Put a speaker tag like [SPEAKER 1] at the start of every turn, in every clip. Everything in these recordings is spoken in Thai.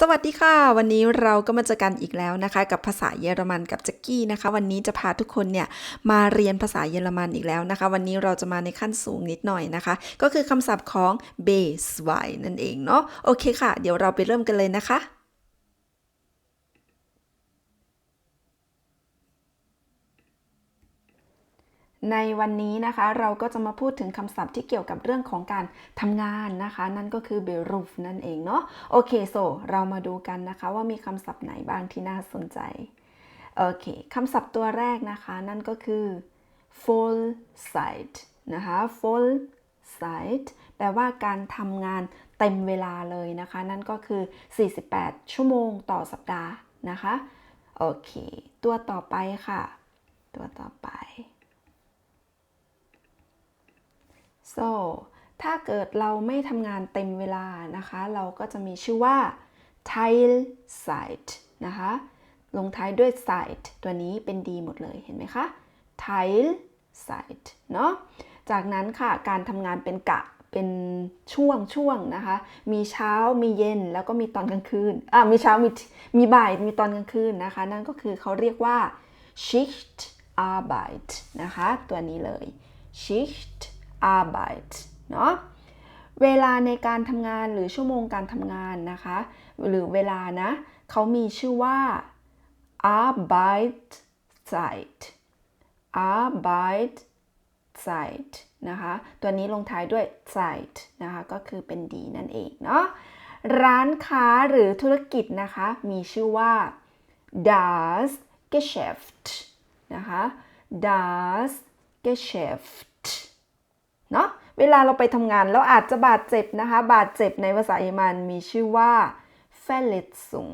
[SPEAKER 1] สวัสดีค่ะ วันนี้เราก็มาเจอกันอีกแล้วนะคะ กับภาษาเยอรมันกับแจ็กกี้นะคะ วันนี้จะพาทุกคนเนี่ยมาเรียนภาษาเยอรมันอีกแล้วนะคะ วันนี้เราจะมาในขั้นสูงนิดหน่อยนะคะ ก็คือคำศัพท์ของ b a s e นั่นเองเนาะโอเคค่ะ เดี๋ยวเราไปเริ่มกันเลยนะคะ ในวันนี้นะคะเราก็จะมาพูดถึงคำศัพท์ที่เกี่ยวกับเรื่องของการทำงานนะคะ นั่นก็คือ beruf นั่นเองเนาะโอเคโซเรามาดูกันนะคะว่ามีคำศัพท์ไหนบ้างที่น่าสนใจโอเคคำศัพท์ตัวแรกนะคะ นั่นก็คือ full site นะคะ full site แปลว่าการทำงานเต็มเวลาเลยนะคะ นั่นก็คือ 48 ชั่วโมงต่อสัปดาห์นะคะโอเค ตัวต่อไปค่ะ ตัวต่อไป so ถ้าเกิดเราไม่ทำงานเต็มเวลานะคะ เราก็จะมีชื่อว่า Teilzeit นะคะ ลงท้ายด้วย site ตัวนี้เป็นดีหมดเลยเห็นไหมคะ Teilzeit เนาะจากนั้นค่ะ การทำงานเป็นกะเป็นช่วงช่วงนะคะ มีเช้ามีเย็นแล้วก็มีตอนกลางคืนอ่ามีเช้ามีมีบ่ายมีตอนกลางคืนนะคะ นั่นก็คือเขาเรียกว่า Schicht Arbeit นะคะ ตัวนี้เลย Schicht Arbeit เนาะเวลาในการทำงานหรือชั่วโมงการทำงานนะคะ หรือเวลานะเขามีชื่อว่า Arbeitszeit Arbeitszeit นะคะ ตัวนี้ลงท้ายด้วย Zeit นะคะ ก็คือเป็นดีนั่นเองเนาะ ร้านค้าหรือธุรกิจนะคะ มีชื่อว่า das Geschäft นะคะ das Geschäft เวลาเราไปทำงานแล้วอาจจะบาดเจ็บนะคะ บาดเจ็บในภาษาเยอรมันมีชื่อว่า Verletzung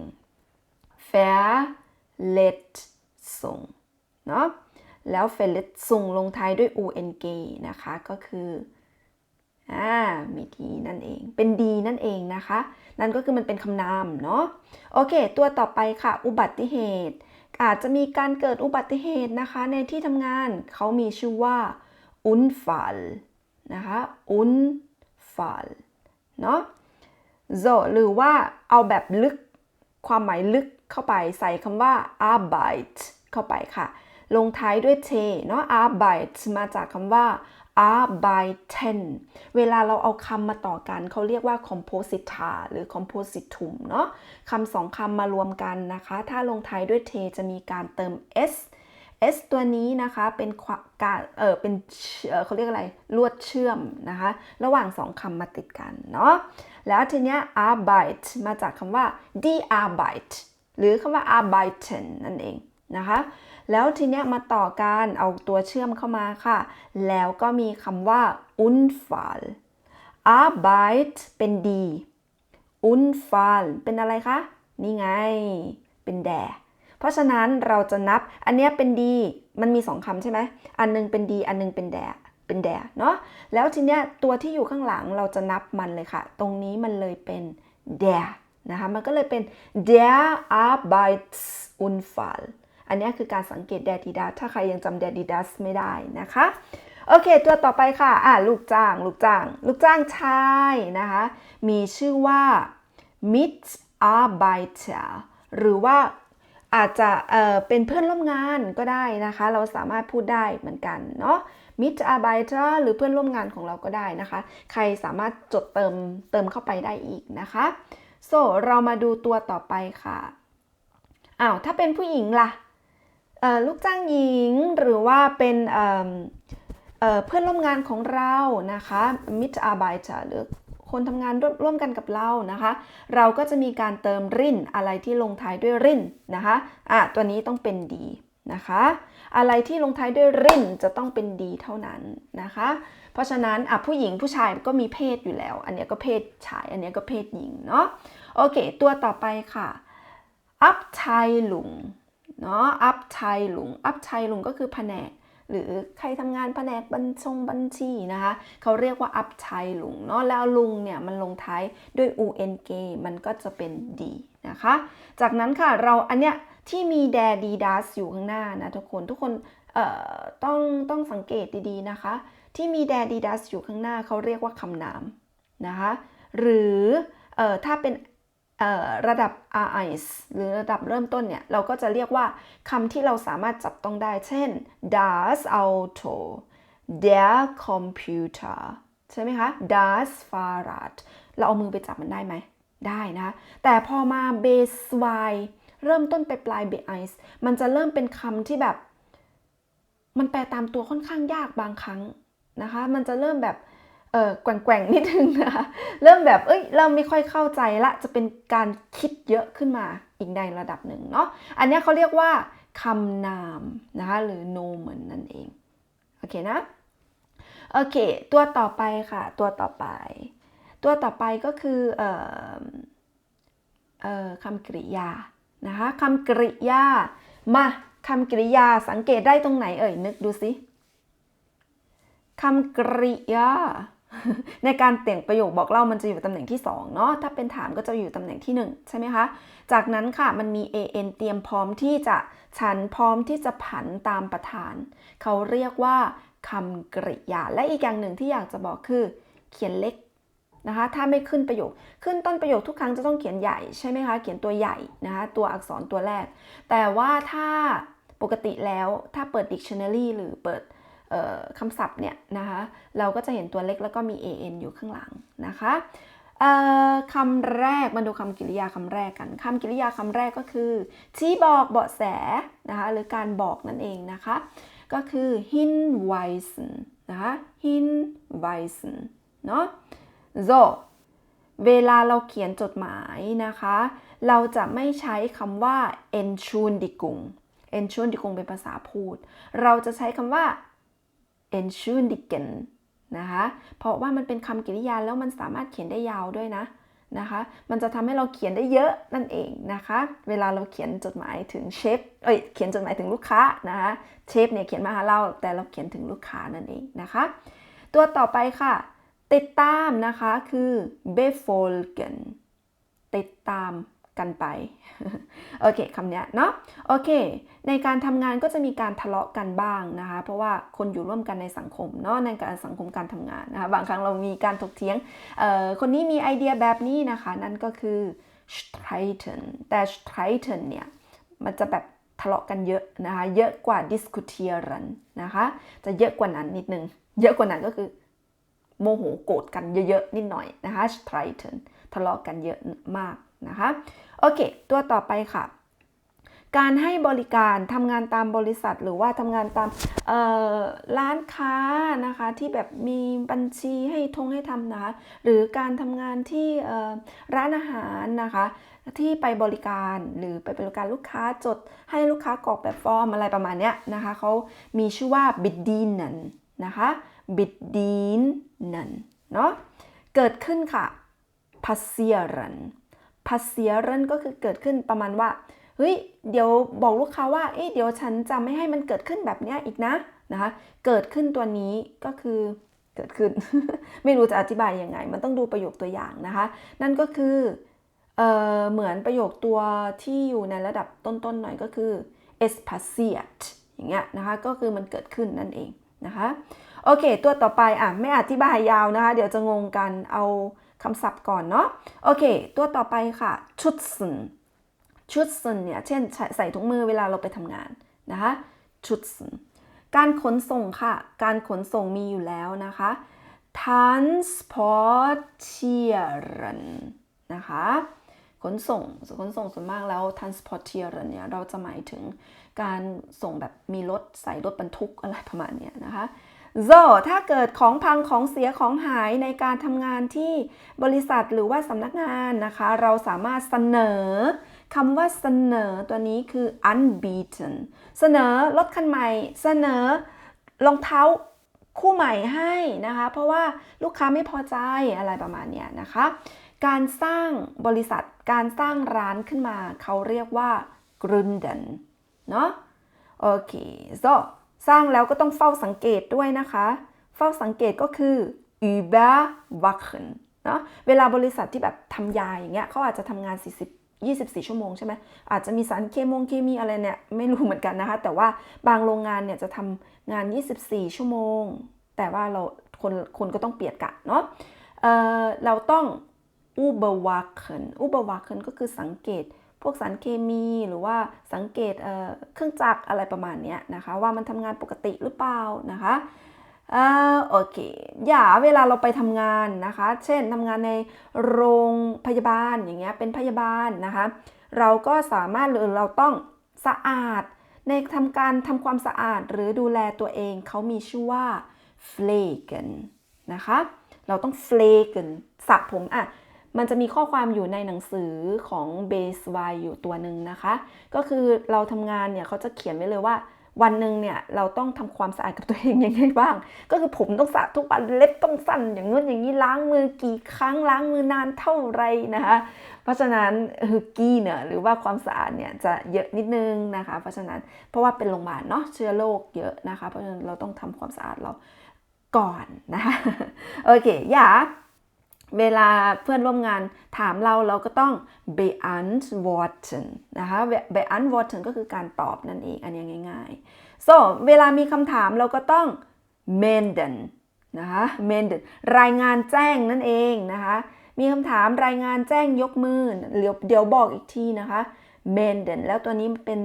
[SPEAKER 1] Verletzung เนาะแล้ว Verletzung ลงท้ายด้วย ung นะคะ ก็คืออ่ามีดีนั่นเอง เป็นดีนั่นเองนะคะ นั่นก็คือมันเป็นคำนามเนาะ โอเค ตัวต่อไปค่ะ อุบัติเหตุ อาจจะมีการเกิดอุบัติเหตุนะคะ ในที่ทำงานเขามีชื่อว่า Unfall นะคะ Unfall เนาะ so หรือว่าเอาแบบลึกความหมายลึกเข้าไปใส่คำว่า Arbeit เข้าไปค่ะ ลงท้ายด้วย t เนาะ Arbeit มาจากคำว่า arbeiten เวลาเราเอาคำมาต่อกันเขาเรียกว่า composita หรือ compositum เนาะคำสองคำมารวมกันนะคะ ถ้าลงท้ายด้วย t จะมีการเติม s s ตัวนี้นะคะเป็นการเออเป็นเเขาเรียกอะไรลวดเชื่อมนะคะ ระหว่างสองคำมาติดกันเนาะแล้วทีเนี้ย arbeit มาจากคำว่า die arbeit หรือคำว่า arbeiten นั่นเองนะคะ แล้วทีเนี้ยมาต่อการเอาตัวเชื่อมเข้ามาค่ะ แล้วก็มีคำว่า unfall arbeit เป็นดี unfall เป็นอะไรคะ นี่ไง เป็นแด เพราะฉะนั้นเราจะนับอันนี้เป็นดีมันมีสองคำใช่ไหมอันนึงเป็นดีอันนึงเป็นแดเป็นแดเนาะแล้วทีเนี้ยตัวที่อยู่ข้างหลังเราจะนับมันเลยค่ะ ตรงนี้มันเลยเป็นแดนะคะมันก็เลยเป็น der Arbeitsunfall อันนี้คือการสังเกตแดดดีดัสถ้าใครยังจำแดดีดัสไม่ได้นะคะโอเค ตัวต่อไปค่ะ อ่าลูกจ้าง ลูกจ้าง ลูกจ้างชายนะคะ มีชื่อว่า Mitarbeiter หรือว่า อาจจะเเป็นเพื่อนร่วมงานก็ได้นะคะ เราสามารถพูดได้เหมือนกันเนาะ Mitarbeiter หรือเพื่อนร่วมงานของเราก็ได้นะคะ ใครสามารถจดเติมเติมเข้าไปได้อีกนะคะ so เรามาดูตัวต่อไปค่ะอ้าวถ้าเป็นผู้หญิงล่ะลูกจ้างหญิงหรือว่าเป็นเเพื่อนร่วมงานของเรานะคะ Mitarbeiter หรือ คนทำงานร่วมกันกับเรานะคะ เราก็จะมีการเติมรินอะไรที่ลงท้ายด้วยรินนะคะอะตัวนี้ต้องเป็นดีนะคะ อะไรที่ลงท้ายด้วยรินจะต้องเป็นดีเท่านั้นนะคะ เพราะฉะนั้นอะผู้หญิงผู้ชายก็มีเพศอยู่แล้ว อันนี้ก็เพศชาย อันนี้ก็เพศหญิงเนาะโอเค ตัวต่อไปค่ะ Abteilung เนาะ Abteilung Abteilung ก็คือแผนก หรือใครทำงานแผนกบัญชงบัญชีนะคะเขาเรียกว่า Abteilung เนาะแล้วลุงเนี่ยมันลงท้ายด้วย ung มันก็จะเป็นดีนะคะ จากนั้นค่ะเราอันเนี้ยที่มีแดดีดัสอยู่ข้างหน้านะทุกคนทุกคนต้องต้องสังเกตดีๆนะคะ ที่มีแดดีดัสอยู่ข้างหน้าเขาเรียกว่าคำนามนะคะหรืออถ้าเป็น ระดับ RIS หรือระดับเริ่มต้นเนี่ย เราก็จะเรียกว่าคำที่เราสามารถจับต้องได้ เช่น das Auto der Computer ใช่ไหมคะ das Fahrrad เราเอามือไปจับมันได้ไหม ได้นะ แต่พอมา base y เริ่มต้นไปปลาย base มันจะเริ่มเป็นคำที่แบบ มันแปลตามตัวค่อนข้างยากบางครั้งนะคะ มันจะเริ่มแบบ เออแกว่งๆนิดนึงนะคะเริ่มแบบเอ้ยเราไม่ค่อยเข้าใจละจะเป็นการคิดเยอะขึ้นมาอีกในระดับหนึ่งเนาะอันนี้เขาเรียกว่าคำนามนะคะหรือ nomen นั่นเองโอเคนะโอเค ตัวต่อไปค่ะ ตัวต่อไป ตัวต่อไปก็คือเอ่อเอ่อคำกริยานะคะคำกริยามาคำกริยาสังเกตได้ตรงไหนเอ่ยนึกดูสิคำกริยา ในการแต่งประโยคบอกเล่ามันจะอยู่ตำแหน่งที่2เนาะถ้าเป็นถามก็จะอยู่ตำแหน่งที่ 1 ใช่ไหมคะ จากนั้นค่ะมันมี an เตรียมพร้อมที่จะฉันพร้อมที่จะผันตามประธาน เขาเรียกว่าคำกริยา และอีกอย่างหนึ่งที่อยากจะบอกคือ เขียนเล็กนะคะถ้าไม่ขึ้นประโยค ขึ้นต้นประโยคทุกครั้งจะต้องเขียนใหญ่ใช่ไหมคะเขียนตัวใหญ่นะคะตัวอักษรตัวแรก แต่ว่าถ้าปกติแล้วถ้าเปิด dictionary หรือเปิด คำศัพท์เนี่ยนะคะเราก็จะเห็นตัวเล็กแล้วก็มี an อยู่ข้างหลังนะคะคำแรกมาดูคำกริยาคำแรกกันคำกริยาคำแรกก็คือ ชี้บอกเบาะแสนะคะหรือการบอกนั่นเองนะคะ ก็คือ hinweisen นะคะ hinweisen เนาะ so เวลาเราเขียนจดหมายนะคะ เราจะไม่ใช้คำว่า entschuldigung entschuldigung เป็นภาษาพูด เราจะใช้คำว่า entschuldigen นะคะ เพราะว่ามันเป็นคำกริยาแล้วมันสามารถเขียนได้ยาวด้วยนะนะคะ มันจะทำให้เราเขียนได้เยอะนั่นเองนะคะ เวลาเราเขียนจดหมายถึงเชฟ เอ้ย เขียนจดหมายถึงลูกค้านะคะ เชฟเนี่ยเขียนมาหาเรา แต่เราเขียนถึงลูกค้านั่นเองนะคะ ตัวต่อไปค่ะ ติดตามนะคะคือ befolgen ติดตาม กันไป โอเคคำนี้เนาะ โอเค ในการทำงานก็จะมีการทะเลาะกันบ้างนะคะ เพราะว่าคนอยู่ร่วมกันในสังคมเนาะ ในการสังคมการทำงานนะคะ บางครั้งเรามีการถกเถียง คนนี้มีไอเดียแบบนี้นะคะ นั่นก็คือ streiten แต่ streiten เนี่ย มันจะแบบทะเลาะกันเยอะนะคะ เยอะกว่า diskutieren นะคะ จะเยอะกว่านั้นนิดนึง เยอะกว่านั้นก็คือโมโหโกรธกันเยอะๆนิดหน่อยนะคะ streiten ทะเลาะกันเยอะมากนะคะ โอเค ตัวต่อไปค่ะ การให้บริการทำงานตามบริษัท หรือว่าทำงานตามร้านค้านะคะ ที่แบบมีบัญชีให้ทงให้ทำนะคะหรือการทำงานที่ร้านอาหารนะคะที่ไปบริการหรือไปบริการลูกค้าจดให้ลูกค้ากรอกแบบฟอร์มอะไรประมาณเนี้ยนะคะเขามีชื่อว่า bedienen นะคะ bedienen เนาะเกิดขึ้นค่ะ passieren passieren ก็คือเกิดขึ้นประมาณว่าเฮ้ยเดี๋ยวบอกลูกค้าว่าเอ๊ะเดี๋ยวฉันจะไม่ให้มันเกิดขึ้นแบบนี้อีกนะนะคะเกิดขึ้นตัวนี้ก็คือเกิดขึ้น ไม่รู้จะอธิบายยังไง มันต้องดูประโยคตัวอย่างนะคะ นั่นก็คือเออเหมือนประโยคตัวที่อยู่ในระดับต้นๆหน่อยก็คือ es passiert อย่างเงี้ยนะคะก็คือมันเกิดขึ้นนั่นเองนะคะโอเค ตัวต่อไปอะไม่อธิบายยาวนะคะ เดี๋ยวจะงงกันเอา คำศัพท์ก่อนเนาะโอเค ตัวต่อไปค่ะ schützen schützen เนี่ยเช่นใส่ถุงมือเวลาเราไปทำงานนะคะ schützen การขนส่งค่ะ การขนส่งมีอยู่แล้วนะคะ transportieren นะคะ ขนส่ง ขนส่งส่วนมากแล้ว transportieren เนี่ย เราจะหมายถึงการส่งแบบมีรถใส่รถบรรทุกอะไรประมาณเนี้ยนะคะ so ถ้าเกิดของพังของเสียของหายในการทำงานที่บริษัทหรือว่าสำนักงานนะคะ เราสามารถเสนอคำว่าเสนอตัวนี้คือ anbieten เสนอรถคันใหม่ เสนอรองเท้าคู่ใหม่ให้นะคะ เพราะว่าลูกค้าไม่พอใจอะไรประมาณนี้นะคะ การสร้างบริษัทการสร้างร้านขึ้นมา เขาเรียกว่า gründen เนาะโอเค so สร้างแล้วก็ต้องเฝ้าสังเกตด้วยนะคะ เฝ้าสังเกตก็คือ überwachen เนาะเวลาบริษัทที่แบบทำยาอย่างเงี้ยเขาอาจจะทำงาน 40 24 ชั่วโมงใช่ไหมอาจจะมีสารเคมงเคมีอะไรเนี่ยไม่รู้เหมือนกันนะคะ แต่ว่าบางโรงงานเนี่ยจะทำงาน 24 ชั่วโมง แต่ว่าเราคนคนก็ต้องเปลี่ยนกะเนาะเเราต้อง überwachen überwachen ก็คือสังเกต พวกสารเคมีหรือว่าสังเกตเเครื่องจักรอะไรประมาณนี้นะคะ ว่ามันทำงานปกติหรือเปล่านะคะอ่าโอเค อย่าเวลาเราไปทำงานนะคะ เช่นทำงานในโรงพยาบาลอย่างเงี้ย เป็นพยาบาลนะคะ เราก็สามารถหรือเราต้องสะอาด ในทำการทำความสะอาดหรือดูแลตัวเอง เขามีชื่อว่า f l e g e n นะคะ เราต้อง f l e g e n สระผมอะ มันจะมีข้อความอยู่ในหนังสือของ Base Y อยู่ตัวหนึ่งนะคะ ก็คือเราทำงานเนี่ยเขาจะเขียนไว้เลยว่าวันหนึ่งเนี่ยเราต้องทำความสะอาดกับตัวเองยังไงบ้าง ก็คือผมต้องสระทุกวันเล็บต้องสั้นอย่างนู้นอย่างนี้ล้างมือกี่ครั้งล้างมือนานเท่าไรนะคะเพราะฉะนั้นฮึกกี้เนี่ยหรือว่าความสะอาดเนี่ยจะเยอะนิดนึงนะคะ เพราะฉะนั้นเพราะว่าเป็นโรงพยาบาลเนาะเชื้อโรคเยอะนะคะ เพราะฉะนั้นเราต้องทำความสะอาดเราก่อนนะคะโอเคอย่า เวลาเพื่อนร่วมงานถามเราเราก็ต้อง beantworten นะคะ beantworten ก็คือการตอบนั่นเอง อันนี้ง่ายๆ so เวลามีคำถามเราก็ต้อง melden นะคะ melden รายงานแจ้งนั่นเองนะคะ มีคำถามรายงานแจ้งยกมือ เดี๋ยวเดี๋ยวบอกอีกทีนะคะ melden แล้วตัวนี้เป็น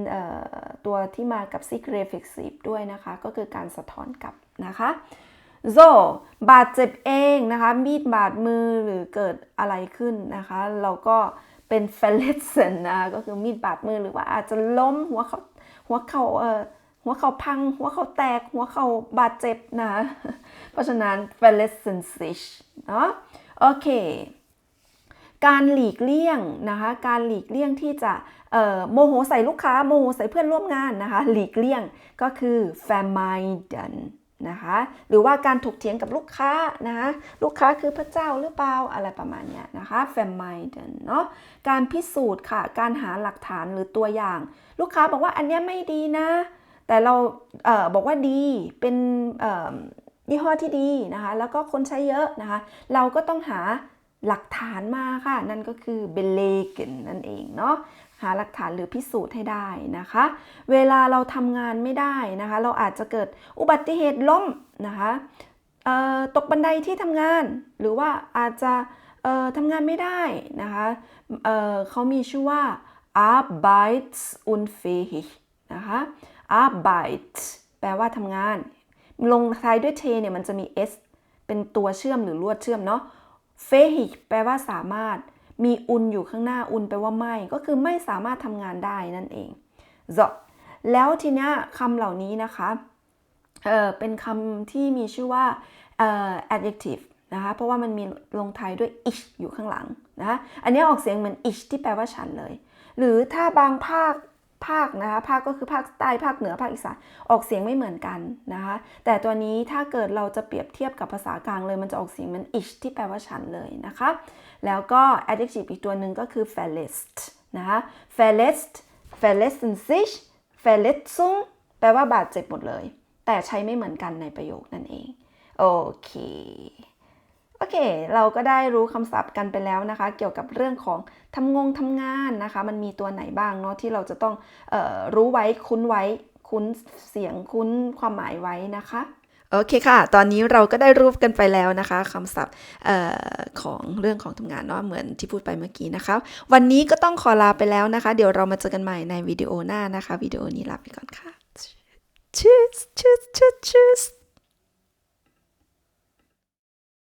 [SPEAKER 1] ตัวที่มากับ secret reflexive ด้วยนะคะ ก็คือการสะท้อนกลับนะคะ so บาดเจ็บเองนะคะ มีดบาดมือหรือเกิดอะไรขึ้นนะคะ เราก็เป็น f a l l e s e n นะคะก็คือมีดบาดมือหรือว่าอาจจะล้มหัวเขาหัวเข่าเอ่อหัวเข่าพัง หัวเข่าแตก หัวเข่าบาดเจ็บนะ เพราะฉะนั้น f a l l e s e n s i c h เนาะโอเค การหลีกเลี่ยงนะคะ การหลีกเลี่ยงที่จะโมโหใส่ลูกค้า โมโหใส่เพื่อนร่วมงานนะคะ หลีกเลี่ยงก็คือ vermeiden นะคะหรือว่าการถกเถียงกับลูกค้านะคะลูกค้าคือพระเจ้าหรือเปล่าอะไรประมาณเนี้ยนะคะ f a m i d e เนาะการพิสูจน์ค่ะ การหาหลักฐานหรือตัวอย่าง ลูกค้าบอกว่าอันนี้ไม่ดีนะ แต่เราเออบอกว่าดีเป็นยี่ห้อที่ดีนะคะแล้วก็คนใช้เยอะนะคะเราก็ต้องหา หลักฐานมาค่ะ นั่นก็คือ belegen นั่นเองเนาะหาหลักฐานหรือพิสูจน์ให้ได้นะคะ เวลาเราทำงานไม่ได้นะคะ เราอาจจะเกิดอุบัติเหตุล้มนะคะตกบันไดที่ทำงาน หรือว่าอาจจะทำงานไม่ได้นะคะเเขามีชื่อว่า arbeitsunfähig นะคะ arbeit แปลว่าทำงาน ลงท้ายด้วยเทเนี่ยมันจะมี s เป็นตัวเชื่อมหรือลวดเชื่อมเนาะ fähig แปลว่าสามารถ มีอุนอยู่ข้างหน้าอุนแปลว่าไม่ ก็คือไม่สามารถทำงานได้นั่นเอง so แล้วทีนี้คำเหล่านี้นะคะเออเป็นคำที่มีชื่อว่า adjective นะคะ เพราะว่ามันมีลงท้ายด้วย ish อยู่ข้างหลังนะคะอันนี้ออกเสียงเหมือน ish ที่แปลว่าฉันเลย หรือถ้าบางภาค ภาคนะคะภาคก็คือภาคใต้ภาคเหนือภาคอีสานออกเสียงไม่เหมือนกันนะคะ แต่ตัวนี้ถ้าเกิดเราจะเปรียบเทียบกับภาษากลางเลยมันจะออกเสียงมือน ish ที่แปลว่าฉันเลยนะคะ แล้วก็ adjective อีกตัวหนึ่งก็คือ verletzt นะคะ verletzt verletzen sich verletzung แปลว่าบาดเจ็บหมดเลย แต่ใช้ไม่เหมือนกันในประโยคนั่นเอง โอเค โอเค เราก็ได้รู้คำศัพท์กันไปแล้วนะคะ เกี่ยวกับเรื่องของทำงงทำงานนะคะ มันมีตัวไหนบ้างเนาะที่เราจะต้องออรู้ไว้คุ้นไว้ คุ้นเสียงคุ้นความหมายไว้นะคะโอเคค่ะ ตอนนี้เราก็ได้รูปกันไปแล้วนะคะคำศัพท์ออของเรื่องของทำงานเนาะเหมือนที่พูดไปเมื่อกี้นะคะ วันนี้ก็ต้องขอลาไปแล้วนะคะ เดี๋ยวเรามาเจอกันใหม่ในวิดีโอหน้านะคะวิดีโอนี้ลาไปก่อนค่ะ Tschüss, tschüss, tschüss, tschüss.